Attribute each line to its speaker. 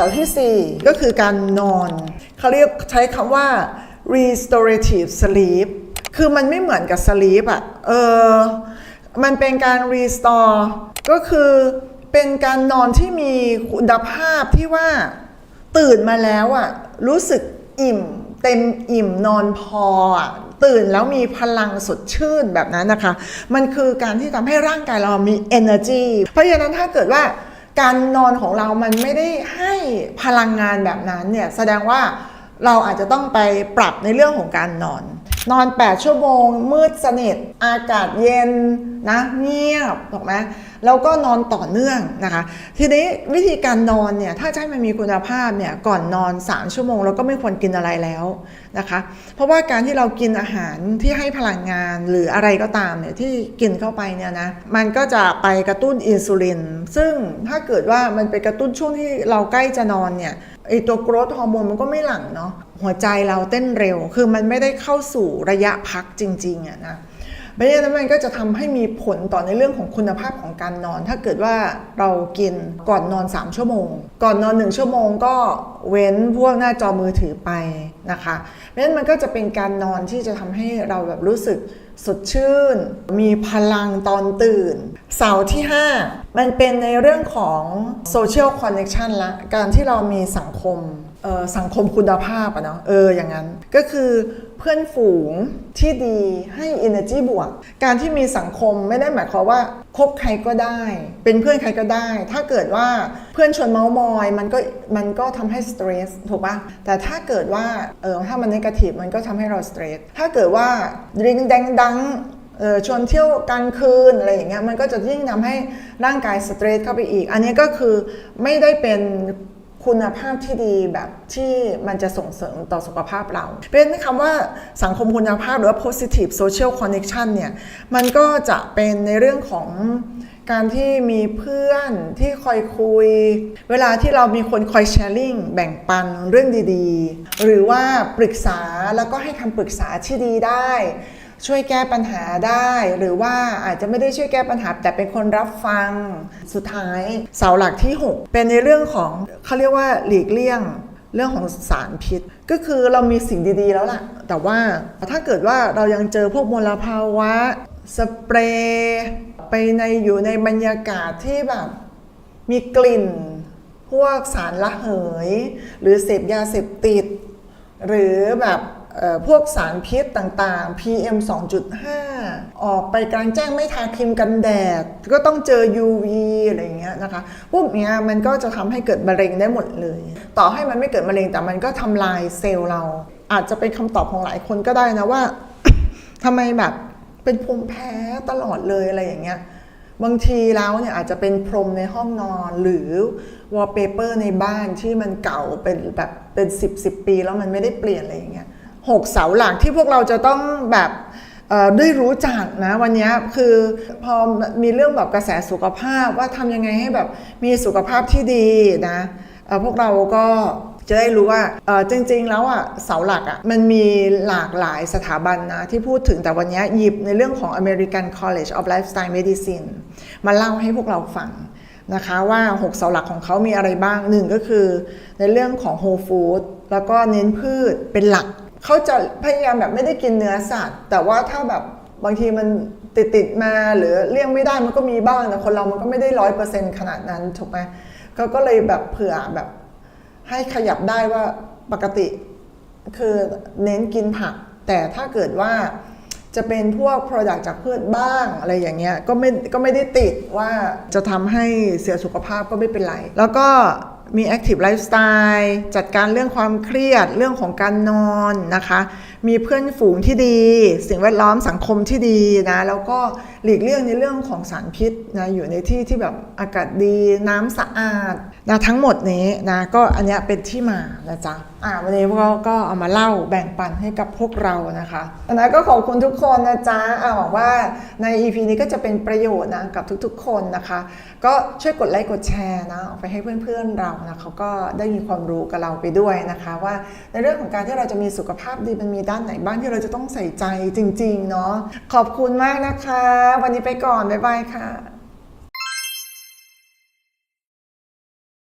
Speaker 1: เสาที่ 4 ก็คือการนอน เขาเรียกใช้คำว่า restorative sleep คือมันไม่เหมือนกับ sleep อะเออ มันเป็นการ restore ก็คือเป็นการนอนที่มีคุณภาพที่ว่าตื่นมาแล้วอะรู้สึกอิ่ม เต็มอิ่มนอนพออะตื่นแล้วมีพลังสดชื่นแบบนั้นนะคะ มันคือการที่ทำให้ร่างกายเรามี energy เพราะฉะนั้นถ้าเกิดว่า การนอนของเรามันไม่ได้ให้พลังงานแบบนั้นเนี่ยแสดงว่าเราอาจจะต้องไปปรับในเรื่องของการนอน นอน 8 ชั่วโมง มืดสนิท อากาศเย็นนะเงียบถูกไหมแล้วก็นอนต่อเนื่องนะคะ ทีนี้วิธีการนอนเนี่ยถ้าจะให้มันมีคุณภาพเนี่ยก่อนนอน 3 ชั่วโมงเราก็ไม่ควรกินอะไรแล้วนะคะ เพราะว่าการที่เรากินอาหารที่ให้พลังงานหรืออะไรก็ตามเนี่ยที่กินเข้าไปเนี่ยนะมันก็จะไปกระตุ้นอินซูลินซึ่งถ้าเกิดว่ามันไปกระตุ้นช่วงที่เราใกล้จะนอนเนี่ย ไอตัวโกรทฮอร์โมนมันก็ไม่หลั่งเนาะหัวใจเราเต้นเร็ว คือมันไม่ได้เข้าสู่ระยะพักจริงๆอะนะเพราะฉะนั้นมันก็จะทำให้มีผลต่อในเรื่องของคุณภาพของการนอน ถ้าเกิดว่าเรากินก่อนนอน 3 ชั่วโมง ก่อนนอน 1 ชั่วโมงก็เว้นพวกหน้าจอมือถือไปนะคะเพราะฉะนั้นมันก็จะเป็นการนอนที่จะทำให้เราแบบรู้สึก สดชื่น มีพลังตอนตื่น เสาร์ที่ 5 มันเป็นในเรื่องของโซเชียลคอนเนคชันละ การที่เรามีสังคม สังคมคุณภาพอะเนาะเอออย่างนั้นก็คือเพื่อนฝูงที่ดีให้ energy บวก การที่มีสังคมไม่ได้หมายความว่าคบใครก็ได้ เป็นเพื่อนใครก็ได้ ถ้าเกิดว่าเพื่อนชวนเมามอยมันก็มันก็ทำให้สเตรสถูกปะแต่ถ้าเกิดว่าเออถ้ามันนกาทีฟมันก็ทำให้เราสเตรสถ้าเกิดว่าดิงแดงดังเออชวนเที่ยวกลางคืนอะไรอย่างเงี้ยมันก็จะยิ่งทำให้ร่างกายสเตรสเข้าไปอีก อันนี้ก็คือไม่ได้เป็น คุณภาพที่ดีแบบที่มันจะส่งเสริมต่อสุขภาพเรา เป็นคำว่าสังคมคุณภาพหรือว่า positive social connection เนี่ย มันก็จะเป็นในเรื่องของ การที่มีเพื่อนที่คอยคุย เวลาที่เรามีคนคอยแชร์ลิงแบ่งปันเรื่องดีๆ หรือว่าปรึกษาแล้วก็ให้คำปรึกษาที่ดีได้ ช่วยแก้ปัญหาได้ หรือว่าอาจจะไม่ได้ช่วยแก้ปัญหา แต่เป็นคนรับฟังสุดท้าย เสาหลักที่ 6 เป็นในเรื่องของเขาเรียกว่าหลีกเลี่ยงเรื่องของสารพิษ ก็คือเรามีสิ่งดีๆแล้วล่ะ แต่ว่าถ้าเกิดว่าเรายังเจอพวกมลภาวะ สเปรย์ไปในอยู่ในบรรยากาศที่แบบมีกลิ่น พวกสารละเหย หรือเสพยาเสพติด หรือแบบเอ่อพวกสารพิษต่างๆ PM 2.5 ออกไปกลางแจ้งไม่ทาครีมกันแดด ก็ต้องเจอ UV อะไรเงี้ยนะคะ พวกเนี้ยมันก็จะทำให้เกิดมะเร็งได้หมดเลย ต่อให้มันไม่เกิดมะเร็งแต่มันก็ทำลายเซลล์เรา อาจจะเป็นคำตอบของหลายคนก็ได้นะว่าทำไมแบบ เป็นภูมิแพ้ตลอดเลยอะไรอย่างเงี้ยบางทีแล้วเนี่ยอาจจะเป็นพรมในห้องนอนหรือวอลเปเปอร์ในบ้านที่มันเก่าเป็นแบบเป็น 10 10 ปีแล้วมันไม่ได้เปลี่ยนอะไรอย่างเงี้ยหกเสาหลักที่พวกเราจะต้องแบบได้รู้จักนะวันนี้คือพอมีเรื่องแบบกระแสสุขภาพว่าทำยังไงให้แบบมีสุขภาพที่ดีนะพวกเราก็ จะได้รู้ว่าเออจริง ๆ แล้วอะเสาหลักอะมันมีหลากหลายสถาบันนะที่พูดถึงแต่วันนี้หยิบในเรื่องของ American College of Lifestyle Medicine มาเล่าให้พวกเราฟังนะคะว่า 6 เสาหลักของเขามีอะไรบ้างหนึ่งก็คือ ในเรื่องของ whole food แล้วก็เน้นพืชเป็นหลัก เขาจะพยายามแบบไม่ได้กินเนื้อสัตว์ แต่ว่าถ้าแบบบางทีมันติดติดมาหรือเลี่ยงไม่ได้มันก็มีบ้างนะคนเรามันก็ไม่ได้ร้อยเปอร์เซ็นต์ขนาดนั้นถูกไหมเขาก็เลยแบบเผื่อแบบ ให้ขยับได้ว่าปกติคือเน้นกินผัก แต่ถ้าเกิดว่าจะเป็นพวก Product จากพืชบ้างอะไรอย่างเงี้ยก็ไม่ก็ไม่ได้ติดว่าจะทำให้เสียสุขภาพก็ไม่เป็นไร แล้วก็ มี Active Lifestyle จัดการเรื่องความเครียดเรื่องของการนอนนะคะ มีเพื่อนฝูงที่ดี สิ่งแวดล้อมสังคมที่ดีนะแล้วก็หลีกเลี่ยงในเรื่องของสารพิษนะอยู่ในที่ที่แบบอากาศดีน้ำสะอาดนะทั้งหมดนี้นะก็อันเนี้ยเป็นที่มานะจ๊ะอ่าวันนี้กเราก็เอามาเล่าแบ่งปันให้กับพวกเรานะคะอันนั้นก็ขอบคุณทุกคนนะจ๊ะอ่าหวังว่าใน EP นี้ก็จะเป็นประโยชน์นะกับทุกๆ คนนะคะ ก็ช่วยกดไลค์กดแชร์นะออกไปให้เพื่อนๆเรานะเขาก็ได้มีความรู้กับเราไปด้วยนะคะ ว่าในเรื่องของการที่เราจะมีสุขภาพดีมันมีด้านไหนบ้างที่เราจะต้องใส่ใจจริงๆเนาะขอบคุณมากนะคะ วันนี้ไปก่อน บ๊ายบายค่ะ